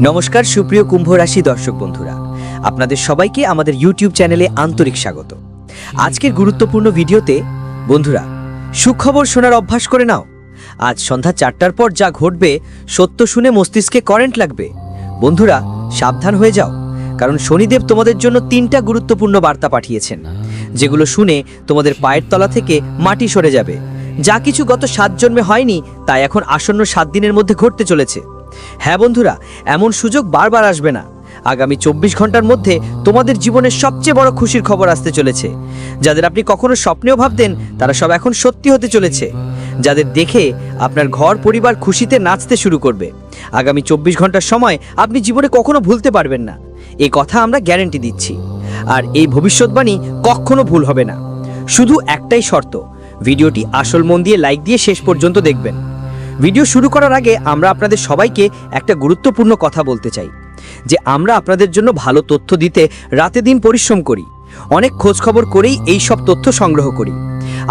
নমস্কার, সুপ্রিয় কুম্ভ রাশি দর্শক বন্ধুরা। আপনাদের সবাইকে আমাদের ইউটিউব চ্যানেলে আন্তরিক স্বাগত। আজকের গুরুত্বপূর্ণ ভিডিওতে, বন্ধুরা, সুখবর শোনার অভ্যাস করে নাও। আজ সন্ধ্যা চারটার পর যা ঘটবে, সত্য শুনে মস্তিষ্কে কারেন্ট লাগবে। বন্ধুরা, সাবধান হয়ে যাও, কারণ শনিদেব তোমাদের জন্য তিনটা গুরুত্বপূর্ণ বার্তা পাঠিয়েছেন, যেগুলো শুনে তোমাদের পায়ের তলা থেকে মাটি সরে যাবে। যা কিছু গত সাত জন্মে হয়নি তা এখন আসন্ন সাত দিনের মধ্যে ঘটতে চলেছে। হ্যাঁ বন্ধুরা, এমন সুযোগ বারবার আসবে না। আগামী চব্বিশ ঘণ্টার মধ্যে তোমাদের জীবনের সবচেয়ে বড় খুশির খবর আসতে চলেছে। যাদের আপনি কখনো স্বপ্নেও ভাবতেন, তারা সব এখন সত্যি হতে চলেছে। যাদের দেখে আপনার ঘর, পরিবার খুশিতে নাচতে শুরু করবে। আগামী চব্বিশ ঘণ্টার সময় আপনি জীবনে কখনো ভুলতে পারবেন না। এই কথা আমরা গ্যারেন্টি দিচ্ছি। আর এই ভবিষ্যৎবাণী কখনো ভুল হবে না। শুধু একটাই শর্ত, ভিডিওটি আসল মন দিয়ে লাইক দিয়ে শেষ পর্যন্ত দেখবেন। ভিডিও শুরু করার আগে আমরা আপনাদের সবাইকে একটা গুরুত্বপূর্ণ কথা বলতে চাই, যে আমরা আপনাদের জন্য ভালো তথ্য দিতে রাতে দিন পরিশ্রম করি, অনেক খোঁজ খবর করেই এই সব তথ্য সংগ্রহ করি।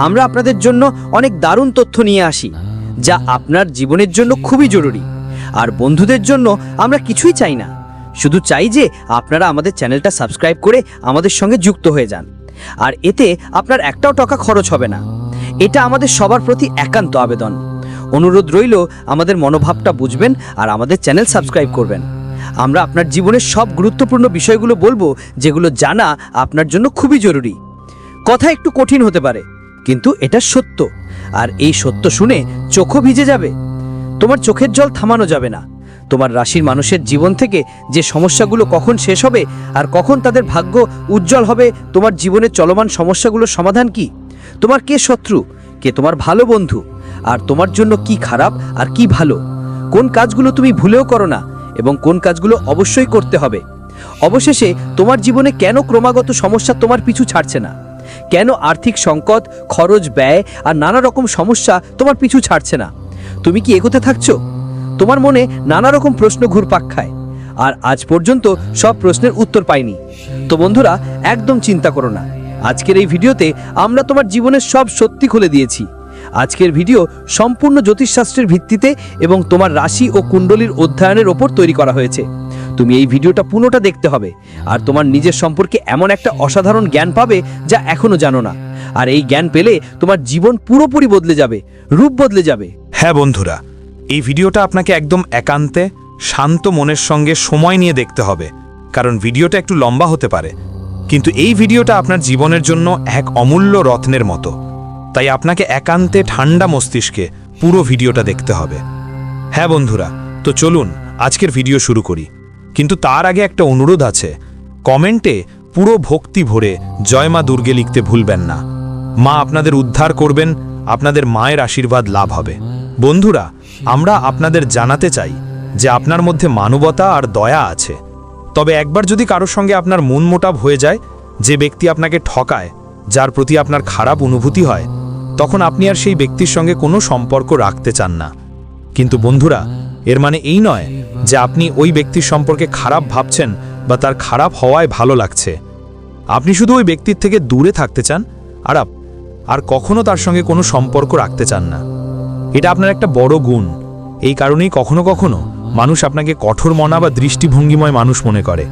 আমরা আপনাদের জন্য অনেক দারুণ তথ্য নিয়ে আসি, যা আপনার জীবনের জন্য খুবই জরুরি, আর বন্ধুদের জন্য আমরা কিছুই চাই না। শুধু চাই যে আপনারা আমাদের চ্যানেলটা সাবস্ক্রাইব করে আমাদের সঙ্গে যুক্ত হয়ে যান, আর এতে আপনার একটাও টাকা খরচ হবে না। এটা আমাদের সবার প্রতি একান্ত আবেদন। অনুরোধ রইল, আমাদের মনোভাবটা বুঝবেন আর আমাদের চ্যানেল সাবস্ক্রাইব করবেন। আমরা আপনার জীবনের সব গুরুত্বপূর্ণ বিষয়গুলো বলব, যেগুলো জানা আপনার জন্য খুবই জরুরি। কথা একটু কঠিন হতে পারে, কিন্তু এটা সত্য। আর এই সত্য শুনে চোখও ভিজে যাবে। তোমার চোখের জল থামানো যাবে না। তোমার রাশির মানুষের জীবন থেকে যে সমস্যাগুলো কখন শেষ হবে আর কখন তাদের ভাগ্য উজ্জ্বল হবে, তোমার জীবনের চলমান সমস্যাগুলোর সমাধান কি? তোমার কে শত্রু? কে তোমার ভালো বন্ধু? আর তোমার জন্য কি খারাপ আর কি ভালো? কোন কাজগুলো তুমি ভুলেও করো না এবং কোন কাজগুলো অবশ্যই করতে হবে। অবশেষে তোমার জীবনে কেন ক্রমাগত সমস্যা তোমার পিছু ছাড়ছে না? কেন আর্থিক সংকট, খরচ, ব্যয় আর নানা রকম সমস্যা তোমার পিছু ছাড়ছে না? তুমি কি এগোতে থাকছো? তোমার মনে নানা রকম প্রশ্ন ঘুরপাক খায়। আর আজ পর্যন্ত সব প্রশ্নের উত্তর পাইনি। তো বন্ধুরা, একদম চিন্তা করো না। আজকের এই ভিডিওতে আমরা তোমার জীবনের সব সত্যি খুলে দিয়েছি। আজকের ভিডিও সম্পূর্ণ জ্যোতিষশাস্ত্রের ভিত্তিতে এবং তোমার রাশি ও কুণ্ডলীর অধ্যয়নের ওপর তৈরি করা হয়েছে। তুমি এই ভিডিওটা পুরোটা দেখতে হবে, আর তোমার নিজের সম্পর্কে এমন একটা অসাধারণ জ্ঞান পাবে যা এখনও জানো না। আর এই জ্ঞান পেলে তোমার জীবন পুরোপুরি বদলে যাবে, রূপ বদলে যাবে। হ্যাঁ বন্ধুরা, এই ভিডিওটা আপনাকে একদম একান্তে, শান্ত মনের সঙ্গে সময় নিয়ে দেখতে হবে, কারণ ভিডিওটা একটু লম্বা হতে পারে। কিন্তু এই ভিডিওটা আপনার জীবনের জন্য এক অমূল্য রত্নের মতো। তাই আপনাকে একান্তে ঠান্ডা মস্তিষ্কে পুরো ভিডিওটা দেখতে হবে। হ্যাঁ বন্ধুরা, তো চলুন আজকের ভিডিও শুরু করি। কিন্তু তার আগে একটা অনুরোধ আছে। কমেন্টে পুরো ভক্তি ভরে জয় মা দুর্গে লিখতে ভুলবেন না। মা আপনাদের উদ্ধার করবেন, আপনাদের মায়ের আশীর্বাদ লাভ হবে। বন্ধুরা, আমরা আপনাদের জানাতে চাই যে আপনার মধ্যে মানবতা আর দয়া আছে। তবে একবার যদি কারোর সঙ্গে আপনার মন মোটাব হয়ে যায়, যে ব্যক্তি আপনাকে ঠকায়, যার প্রতি আপনার খারাপ অনুভূতি হয় তখন আপনি আর সেই ব্যক্তির সঙ্গে কোনো সম্পর্ক রাখতে চান না। কিন্তু বন্ধুরা, এর মানে এই নয় যে আপনি ওই ব্যক্তির সম্পর্কে খারাপ ভাবছেন বা তার খারাপ হওয়ায় ভালো লাগছে। আপনি শুধু ওই ব্যক্তির থেকে দূরে থাকতে চান আর আপ- আর কখনো তার সঙ্গে কোনো সম্পর্ক রাখতে চান না। এটা আপনার একটা বড় গুণ। এই কারণেই কখনো কখনো মানুষ আপনাকে কঠোর মনা বা দৃষ্টিভঙ্গিময় মানুষ মনে করে।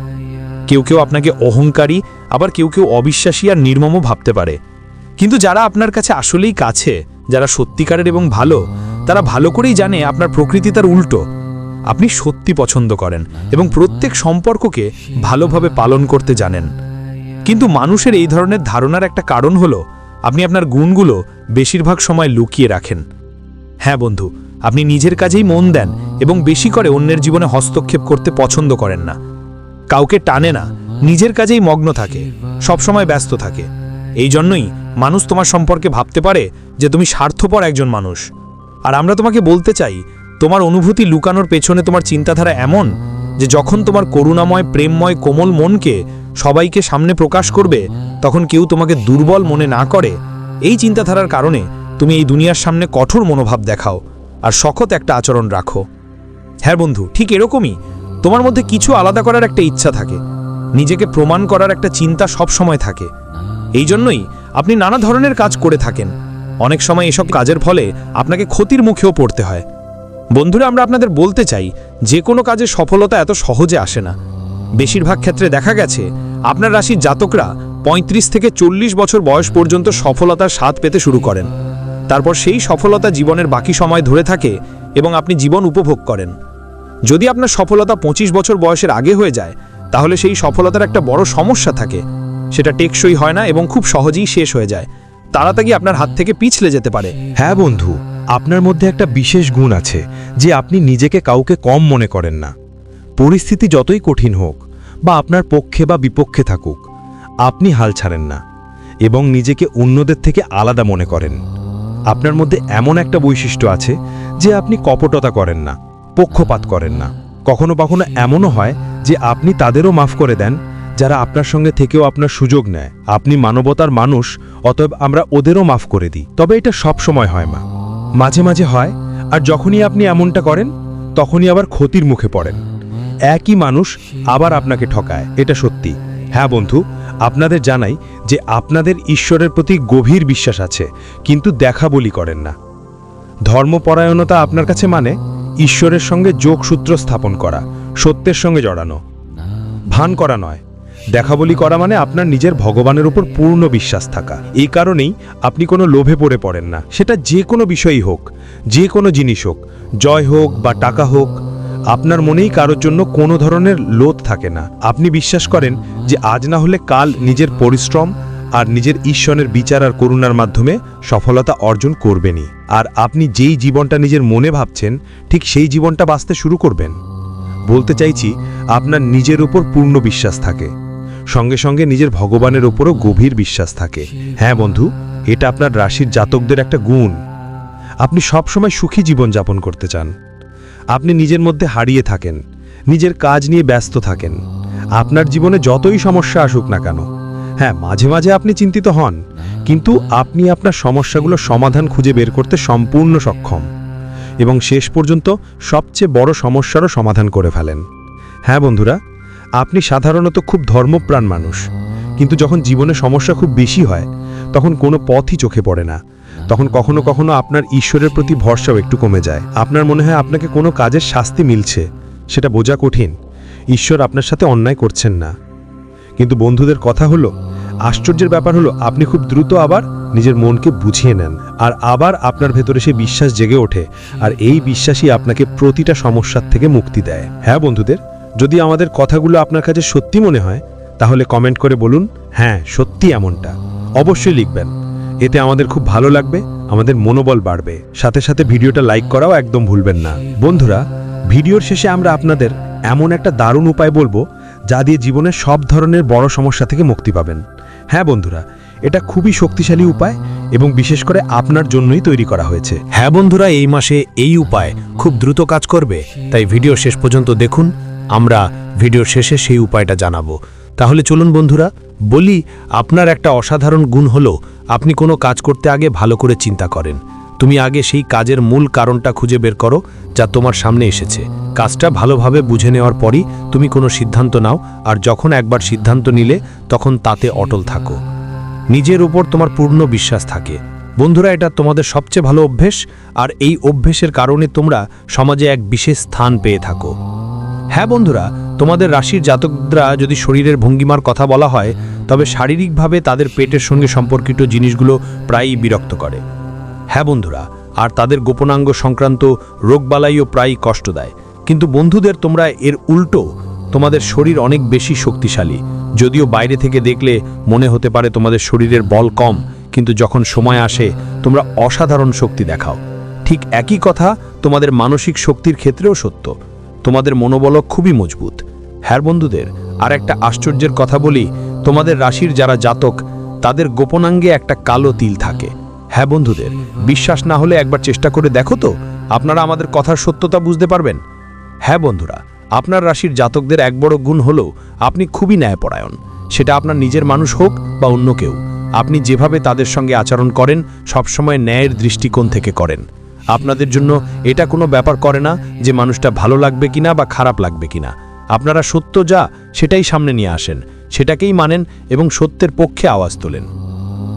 কেউ কেউ আপনাকে অহংকারী, আবার কেউ কেউ অবিশ্বাসী আর নির্মমও ভাবতে পারে। কিন্তু যারা আপনার কাছে আসলেই কাছে, যারা সত্যিকারের এবং ভালো, তারা ভালো করেই জানে আপনার প্রকৃতি তার উল্টো। আপনি সত্যি পছন্দ করেন এবং প্রত্যেক সম্পর্ককে ভালোভাবে পালন করতে জানেন। কিন্তু মানুষের এই ধরনের ধারণার একটা কারণ হলো, আপনি আপনার গুণগুলো বেশিরভাগ সময় লুকিয়ে রাখেন। হ্যাঁ বন্ধু, আপনি নিজের কাজেই মন দেন এবং বেশি করে অন্যের জীবনে হস্তক্ষেপ করতে পছন্দ করেন না। কাউকে টানে না, নিজের কাজেই মগ্ন থাকে, সবসময় ব্যস্ত থাকে। এই জন্যই মানুষ তোমার সম্পর্কে ভাবতে পারে যে তুমি স্বার্থপর একজন মানুষ। আর আমরা তোমাকে বলতে চাই, তোমার অনুভূতি লুকানোর পেছনে তোমার চিন্তাধারা এমন যে যখন তোমার করুণাময়, প্রেমময়, কোমল মনকে সবাইকে সামনে প্রকাশ করবে, তখন কেউ তোমাকে দুর্বল মনে না করে। এই চিন্তাধারার কারণে তুমি এই দুনিয়ার সামনে কঠোর মনোভাব দেখাও আর শখত একটা আচরণ রাখো। হ্যাঁ বন্ধু, ঠিক এরকমই। তোমার মধ্যে কিছু আলাদা করার একটা ইচ্ছা থাকে। নিজেকে প্রমাণ করার একটা চিন্তা সব সময় থাকে। এই জন্যই আপনি নানা ধরনের কাজ করে থাকেন। অনেক সময় এসব কাজের ফলে আপনাকে ক্ষতির মুখেও পড়তে হয়। বন্ধুরা, আমরা আপনাদের বলতে চাই, যে কোনো কাজে সফলতা এত সহজে আসে না। বেশিরভাগ ক্ষেত্রে দেখা গেছে, আপনার রাশির জাতকরা ৩৫ থেকে চল্লিশ বছর বয়স পর্যন্ত সফলতার স্বাদ পেতে শুরু করেন। তারপর সেই সফলতা জীবনের বাকি সময় ধরে থাকে এবং আপনি জীবন উপভোগ করেন। যদি আপনার সফলতা ২৫ বছর বয়সের আগে হয়ে যায়, তাহলে সেই সফলতার একটা বড় সমস্যা থাকে। সেটা টেকসই হয় না এবং খুব সহজেই শেষ হয়ে যায়। তাড়াতাড়ি আপনার হাত থেকে পিছলে যেতে পারে। হ্যাঁ বন্ধু, আপনার মধ্যে একটা বিশেষ গুণ আছে যে আপনি নিজেকে কাউকে কম মনে করেন না। পরিস্থিতি যতই কঠিন হোক বা আপনার পক্ষে বা বিপক্ষে থাকুক, আপনি হাল ছাড়েন না এবং নিজেকে অন্যদের থেকে আলাদা মনে করেন। আপনার মধ্যে এমন একটা বৈশিষ্ট্য আছে যে আপনি কপটতা করেন না, পক্ষপাত করেন না। কখনো কখনো এমনও হয় যে আপনি তাদেরও মাফ করে দেন যারা আপনার সঙ্গে থেকেও আপনার সুযোগ নেয়। আপনি মানবতার মানুষ, অতএব আমরা ওদেরও মাফ করে দিই। তবে এটা সব সময় হয়, মা। মাঝে মাঝে হয়, আর যখনই আপনি এমনটা করেন, তখনই আবার ক্ষতির মুখে পড়েন। একই মানুষ আবার আপনাকে ঠকায়, এটা সত্যি। হ্যাঁ বন্ধু, আপনাদের জানাই যে আপনাদের ঈশ্বরের প্রতি গভীর বিশ্বাস আছে, কিন্তু দেখা বলি করেন না। ধর্মপরায়ণতা আপনার কাছে মানে ঈশ্বরের সঙ্গে যোগসূত্র স্থাপন করা, সত্যের সঙ্গে জড়ানো। ভান করা নয় দেখা বলি করা মানে আপনার নিজের ভগবানের উপর পূর্ণ বিশ্বাস থাকা। এই কারণেই আপনি কোনো লোভে পড়ে পড়েন না। সেটা যে কোনো বিষয়ই হোক, যে কোনো জিনিস হোক, জয় হোক বা টাকা হোক, আপনার মনেই কারোর জন্য কোনো ধরনের লোধ থাকে না। আপনি বিশ্বাস করেন যে আজ না হলে কাল নিজের পরিশ্রম আর নিজের ঈশ্বরের বিচার আর করুণার মাধ্যমে সফলতা অর্জন করবেনই। আর আপনি যেই জীবনটা নিজের মনে ভাবছেন, ঠিক সেই জীবনটা বাঁচতে শুরু করবেন। বলতে চাইছি, আপনার নিজের উপর পূর্ণ বিশ্বাস থাকে। সঙ্গে সঙ্গে নিজের ভগবানের ওপরও গভীর বিশ্বাস থাকে। হ্যাঁ বন্ধু, এটা আপনার রাশির জাতকদের একটা গুণ। আপনি সবসময় সুখী জীবন যাপন করতে চান। আপনি নিজের মধ্যে হারিয়ে থাকেন, নিজের কাজ নিয়ে ব্যস্ত থাকেন। আপনার জীবনে যতই সমস্যা আসুক না কেন হ্যাঁ মাঝে মাঝে আপনি চিন্তিত হন, কিন্তু আপনি আপনার সমস্যাগুলো সমাধান খুঁজে বের করতে সম্পূর্ণ সক্ষম এবং শেষ পর্যন্ত সবচেয়ে বড় সমস্যারও সমাধান করে ফেলেন। হ্যাঁ বন্ধুরা আপনি সাধারণত খুব ধর্মপ্রাণ মানুষ। কিন্তু যখন জীবনে সমস্যা খুব বেশি হয়, তখন কোনো পথই চোখে পড়ে না। তখন কখনো কখনো আপনার ঈশ্বরের প্রতি ভরসাও একটু কমে যায়। আপনার মনে হয় আপনাকে কোনো কাজের শাস্তি মিলছে, সেটা বোঝা কঠিন। ঈশ্বর আপনার সাথে অন্যায় করছেন না। কিন্তু বন্ধুদের কথা হলো, আশ্চর্যের ব্যাপার হলো, আপনি খুব দ্রুত আবার নিজের মনকে বুঝিয়ে নেন, আর আবার আপনার ভেতরে সে বিশ্বাস জেগে ওঠে, আর এই বিশ্বাসই আপনাকে প্রতিটা সমস্যার থেকে মুক্তি দেয়। হ্যাঁ বন্ধুদের? যদি আমাদের কথাগুলো আপনার কাছে সত্যি মনে হয়, তাহলে কমেন্ট করে বলুন হ্যাঁ সত্যি এমনটা। অবশ্যই লিখবেন। এতে আমাদের খুব ভালো লাগবে, আমাদের মনোবল বাড়বে। সাথে সাথে ভিডিওটা লাইক করাও একদম ভুলবেন না। বন্ধুরা, ভিডিওর শেষে আমরা আপনাদের এমন একটা দারুণ উপায় বলব, যা দিয়ে জীবনের সব ধরনের বড় সমস্যা থেকে মুক্তি পাবেন। হ্যাঁ বন্ধুরা, এটা খুবই শক্তিশালী উপায় এবং বিশেষ করে আপনার জন্যই তৈরি করা হয়েছে। হ্যাঁ বন্ধুরা, এই মাসে এই উপায় খুব দ্রুত কাজ করবে, তাই ভিডিও শেষ পর্যন্ত দেখুন। আমরা ভিডিওর শেষে সেই উপায়টা জানাব। তাহলে চলুন বন্ধুরা, বলি আপনার একটা অসাধারণ গুণ হলো, আপনি কোনো কাজ করতে আগে ভালো করে চিন্তা করেন। তুমি আগে সেই কাজের মূল কারণটা খুঁজে বের করো, যা তোমার সামনে এসেছে। কাজটা ভালোভাবে বুঝে নেওয়ার পরই তুমি কোনো সিদ্ধান্ত নাও, আর যখন একবার সিদ্ধান্ত নিলে, তখন তাতে অটল থাকো। নিজের উপর তোমার পূর্ণ বিশ্বাস থাকে। বন্ধুরা, এটা তোমাদের সবচেয়ে ভালো অভ্যেস, আর এই অভ্যেসের কারণে তোমরা সমাজে এক বিশেষ স্থান পেয়ে থাকো। হ্যাঁ বন্ধুরা, তোমাদের রাশির জাতকরা যদি শরীরের ভঙ্গিমার কথা বলা হয়, তবে শারীরিকভাবে তাদের পেটের সঙ্গে সম্পর্কিত জিনিসগুলো প্রায়ই বিরক্ত করে। হ্যাঁ বন্ধুরা, আর তাদের গোপনাঙ্গ সংক্রান্ত রোগবালাইও প্রায়ই কষ্ট দেয়। কিন্তু বন্ধুদের তোমরা এর উল্টো, তোমাদের শরীর অনেক বেশি শক্তিশালী। যদিও বাইরে থেকে দেখলে মনে হতে পারে তোমাদের শরীরের বল কম, কিন্তু যখন সময় আসে, তোমরা অসাধারণ শক্তি দেখাও। ঠিক একই কথা তোমাদের মানসিক শক্তির ক্ষেত্রেও সত্য। তোমাদের মনোবল খুবই মজবুত। হ্যাঁ বন্ধুদের আর একটা আশ্চর্যের কথা বলি, তোমাদের রাশির যারা জাতক, তাদের গোপনাঙ্গে একটা কালো তিল থাকে। হ্যাঁ বন্ধুদের, বিশ্বাস না হলে একবার চেষ্টা করে দেখো তো, আপনারা আমাদের কথার সত্যতা বুঝতে পারবেন? হ্যাঁ বন্ধুরা, আপনার রাশির জাতকদের এক বড় গুণ হলো, আপনি খুবই ন্যায়পরায়ণ। সেটা আপনার নিজের মানুষ হোক বা অন্য কেউ। আপনি যেভাবে তাদের সঙ্গে আচরণ করেন, সবসময় ন্যায়ের দৃষ্টিকোণ থেকে করেন। আপনাদের জন্য এটা কোনো ব্যাপার করে না যে মানুষটা ভালো লাগবে কিনা বা খারাপ লাগবে কিনা। আপনারা সত্য যা, সেটাই সামনে নিয়ে আসেন। সেটাকেই মানেন এবং সত্যের পক্ষে আওয়াজ তোলেন।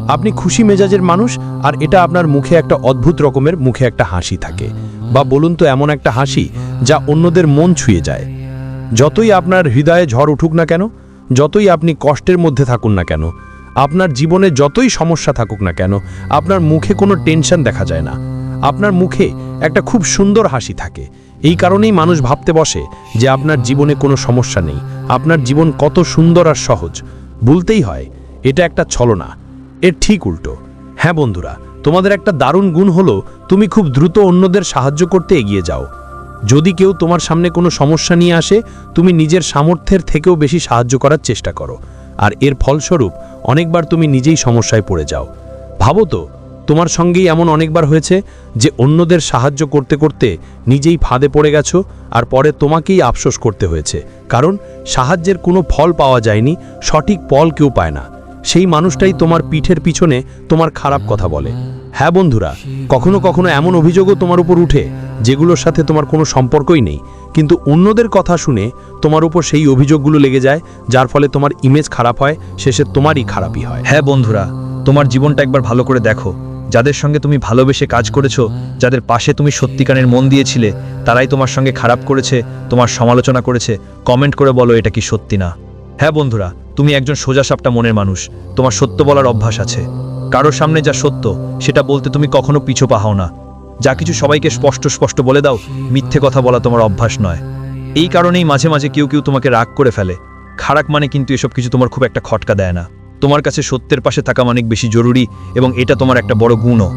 আপনি খুশি মেজাজের মানুষ, আর এটা আপনার মুখে একটা অদ্ভুত রকমের মুখে একটা হাসি থাকে। বা বলুন তো এমন একটা হাসি যা অন্যদের মন ছুঁয়ে যায়। যতই আপনার হৃদয়ে ঝড় উঠুক না কেন, যতই আপনি কষ্টের মধ্যে থাকুন না কেন, আপনার জীবনে যতই সমস্যা থাকুক না কেন, আপনার মুখে কোনো টেনশন দেখা যায় না। আপনার মুখে একটা খুব সুন্দর হাসি থাকে। এই কারণেই মানুষ ভাবতে বসে যে আপনার জীবনে কোনো সমস্যা নেই। আপনার জীবন কত সুন্দর আর সহজ। বলতেই হয়, এটা একটা ছলনা। এর ঠিক উল্টো। হ্যাঁ বন্ধুরা, তোমাদের একটা দারুণ গুণ হলো, তুমি খুব দ্রুত অন্যদের সাহায্য করতে এগিয়ে যাও। যদি কেউ তোমার সামনে কোনো সমস্যা নিয়ে আসে, তুমি নিজের সামর্থ্যের থেকেও বেশি সাহায্য করার চেষ্টা করো। আর এর ফলস্বরূপ, অনেকবার তুমি নিজেই সমস্যায় পড়ে যাও। ভাবো তো তোমার সঙ্গেই এমন অনেকবার হয়েছে যে অন্যদের সাহায্য করতে করতে নিজেই ফাঁদে পড়ে গেছো আর পরে তোমাকেই আফসোস করতে হয়েছে। কারণ সাহায্যের কোনো ফল পাওয়া যায়নি, সঠিক ফল কেউ পায় না। সেই মানুষটাই তোমার পিঠের পিছনে তোমার খারাপ কথা বলে। হ্যাঁ বন্ধুরা, কখনো কখনো এমন অভিযোগও তোমার উপর উঠে যেগুলোর সাথে তোমার কোনো সম্পর্কই নেই। কিন্তু অন্যদের কথা শুনে তোমার উপর সেই অভিযোগগুলো লেগে যায়, যার ফলে তোমার ইমেজ খারাপ হয়, শেষে তোমারই খারাপই হয়। হ্যাঁ বন্ধুরা, তোমার জীবনটা একবার ভালো করে দেখো। যাদের সঙ্গে তুমি ভালোবেসে কাজ করেছ, যাদের পাশে তুমি সত্যিকারের মন দিয়েছিলে, তারাই তোমার সঙ্গে খারাপ করেছে, তোমার সমালোচনা করেছে। কমেন্ট করে বলো এটা কি সত্যি না। হ্যাঁ বন্ধুরা, তুমি একজন সোজা সাপটা মনের মানুষ, তোমার সত্য বলার অভ্যাস আছে। কারোর সামনে যা সত্য, সেটা বলতে তুমি কখনো পিছু পাহাও না। যা কিছু সবাইকে স্পষ্ট স্পষ্ট বলে দাও, মিথ্যে কথা বলা তোমার অভ্যাস নয়। এই কারণেই মাঝে মাঝে কেউ কেউ তোমাকে রাগ করে ফেলে। খারাপ মানে কিন্তু এসব কিছু তোমার খুব একটা খটকা দেয় না। তোমার কাছে সত্যের পাশে থাকা অনেক বেশি জরুরি এবং এটা তোমার একটা বড় গুণও।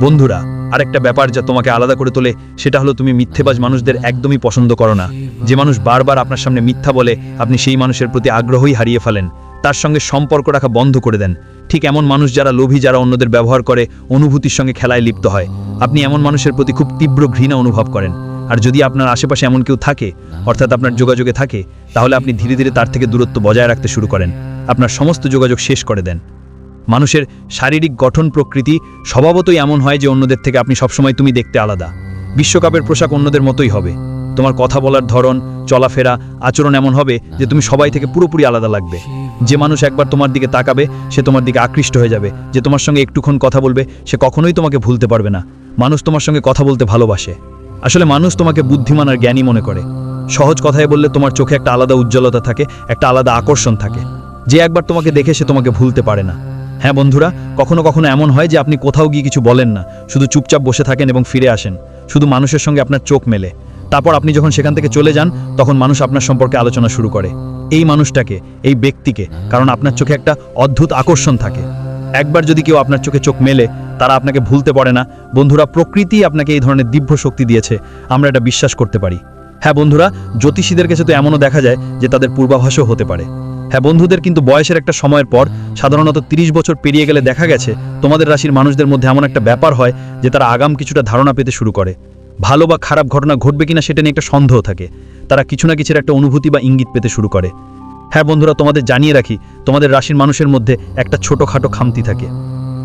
বন্ধুরা, আরেকটা ব্যাপার যা তোমাকে আলাদা করে তোলে, সেটা হলো তুমি মিথ্যেবাজ মানুষদের একদমই পছন্দ করো না। যে মানুষ বারবার আপনার সামনে মিথ্যা বলে আপনি সেই মানুষের প্রতি আগ্রহই হারিয়ে ফেলেন, তার সঙ্গে সম্পর্ক রাখা বন্ধ করে দেন। ঠিক এমন মানুষ যারা লোভী, যারা অন্যদের ব্যবহার করে, অনুভূতির সঙ্গে খেলায় লিপ্ত হয়। আপনি এমন মানুষের প্রতি খুব তীব্র ঘৃণা অনুভব করেন। আর যদি আপনার আশেপাশে এমন কেউ থাকে, অর্থাৎ আপনার যোগাযোগে থাকে, তাহলে আপনি ধীরে ধীরে তার থেকে দূরত্ব বজায় রাখতে শুরু করেন। আপনার সমস্ত যোগাযোগ শেষ করে দেন। মানুষের শারীরিক গঠন প্রকৃতি স্বভাবতই এমন হয় যে অন্যদের থেকে আপনি সবসময় তুমি দেখতে আলাদা। বিশ্বকাপের পোশাক অন্যদের মতোই হবে। তোমার কথা বলার ধরন, চলাফেরা, আচরণ এমন হবে যে তুমি সবাই থেকে পুরোপুরি আলাদা লাগবে। যে মানুষ একবার তোমার দিকে তাকাবে, সে তোমার দিকে আকৃষ্ট হয়ে যাবে। যে তোমার সঙ্গে একটুক্ষণ কথা বলবে, সে কখনোই তোমাকে ভুলতে পারবে না। মানুষ তোমার সঙ্গে কথা বলতে ভালোবাসে। আসলে মানুষ তোমাকে বুদ্ধিমান আর জ্ঞানী মনে করে। সহজ কথায় বললে তোমার চোখে একটা আলাদা উজ্জ্বলতা থাকে, একটা আলাদা আকর্ষণ থাকে। যে একবার তোমাকে দেখে সে তোমাকে ভুলতে পারে না। হ্যাঁ বন্ধুরা, কখনো কখনো এমন হয় যে আপনি কোথাও গিয়ে কিছু বলেন না, শুধু চুপচাপ বসে থাকেন এবং ফিরে আসেন, শুধু মানুষের সঙ্গে আপনার চোখ মেলে। তারপর আপনি যখন সেখান থেকে চলে যান, তখন মানুষ আপনার সম্পর্কে আলোচনা শুরু করে। এই মানুষটাকে, এই ব্যক্তিকে, কারণ আপনার চোখে একটা অদ্ভুত আকর্ষণ থাকে। একবার যদি কেউ আপনার চোখে চোখ মেলে, তারা আপনাকে ভুলতে পারে না। বন্ধুরা, প্রকৃতি আপনাকে এই ধরনের দিব্য শক্তি দিয়েছে। আমরা এটা বিশ্বাস করতে পারি। হ্যাঁ বন্ধুরা, জ্যোতিষীদের কাছে তো এমনও দেখা যায় যে তাদের পূর্বাভাসও হতে পারে। হ্যাঁ বন্ধুদের কিন্তু বয়সের একটা সময়ের পর সাধারণত ৩০ বছর পেরিয়ে গেলে দেখা গেছে, তোমাদের রাশির মানুষদের মধ্যে এমন একটা ব্যাপার হয় যে তারা আগাম কিছুটা ধারণা পেতে শুরু করে। ভালো বা খারাপ ঘটনা ঘটবে কিনা সেটা নিয়ে একটা সন্দেহ থাকে। তারা কিছু না কিছুর একটা অনুভূতি বা ইঙ্গিত পেতে শুরু করে। হ্যাঁ বন্ধুরা, তোমাদের জানিয়ে রাখি, তোমাদের রাশির মানুষের মধ্যে একটা ছোটোখাটো খামতি থাকে।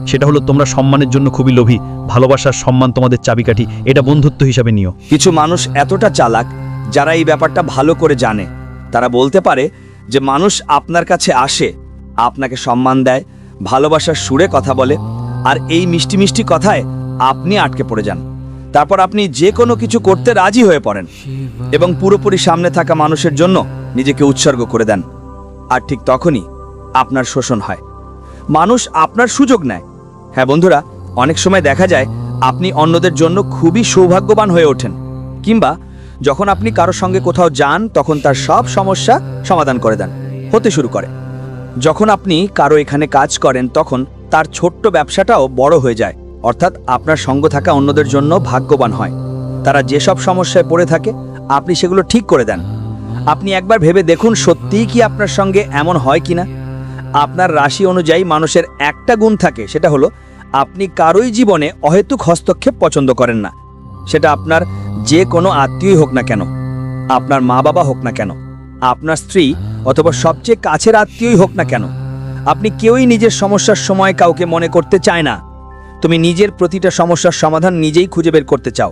সেটা হলো তোমরা সম্মানের জন্য খুবই লোভী, ভালোবাসার সম্মান তোমাদের চাবিকাঠি, এটা বন্ধুত্ব হিসাবে নিও। কিছু মানুষ এতটা চালাক যারা এই ব্যাপারটা ভালো করে জানে। তারা বলতে পারে যে মানুষ আপনার কাছে আসে, আপনাকে সম্মান দেয়, ভালোবাসার সুরে কথা বলে, আর এই মিষ্টি মিষ্টি কথায় আপনি আটকে পড়ে যান। তারপর আপনি যে কোনো কিছু করতে রাজি হয়ে পড়েন এবং পুরোপুরি সামনে থাকা মানুষের জন্য নিজেকে উৎসর্গ করে দেন। আর ঠিক তখনই আপনার শোষণ হয়। মানুষ আপনার সুযোগ নেয়। হ্যাঁ বন্ধুরা, অনেক সময় দেখা যায় আপনি অন্যদের জন্য খুবই সৌভাগ্যবান হয়ে ওঠেন, কিংবা যখন আপনি কারোর সঙ্গে কোথাও যান, তখন তার সব সমস্যা সমাধান করে দেন, হতে শুরু করে। যখন আপনি কারও এখানে কাজ করেন, তখন তার ছোট্ট ব্যবসাটাও বড় হয়ে যায়, অর্থাৎ আপনার সঙ্গ থাকা অন্যদের জন্য ভাগ্যবান হয়। তারা যেসব সমস্যায় পড়ে থাকে, আপনি সেগুলো ঠিক করে দেন। আপনি একবার ভেবে দেখুন, সত্যিই কি আপনার সঙ্গে এমন হয় কিনা? আপনার রাশি অনুযায়ী মানুষের একটা গুণ থাকে, সেটা হলো, আপনি কারোই জীবনে অহেতুক হস্তক্ষেপ পছন্দ করেন না। সেটা আপনার যে কোনো আত্মীয়ই হোক না কেন, আপনার মা বাবা হোক না কেন, আপনার স্ত্রী অথবা সবচেয়ে কাছের আত্মীয়ই হোক না কেন, আপনি কেউই নিজের সমস্যার সময় কাউকে মনে করতে চায় না। তুমি নিজের প্রতিটা সমস্যার সমাধান নিজেই খুঁজে বের করতে চাও,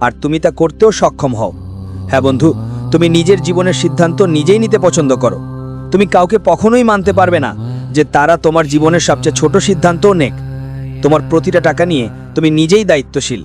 আর তুমি তা করতেও সক্ষম হও। হ্যাঁ বন্ধু, তুমি নিজের জীবনের সিদ্ধান্ত নিজেই নিতে পছন্দ করো। তুমি কাউকে কখনোই মানতে পারবে না যে তারা তোমার জীবনের সবচেয়ে ছোট সিদ্ধান্তও নেক। তোমার প্রতিটা টাকা নিয়ে তুমি নিজেই দায়িত্বশীল।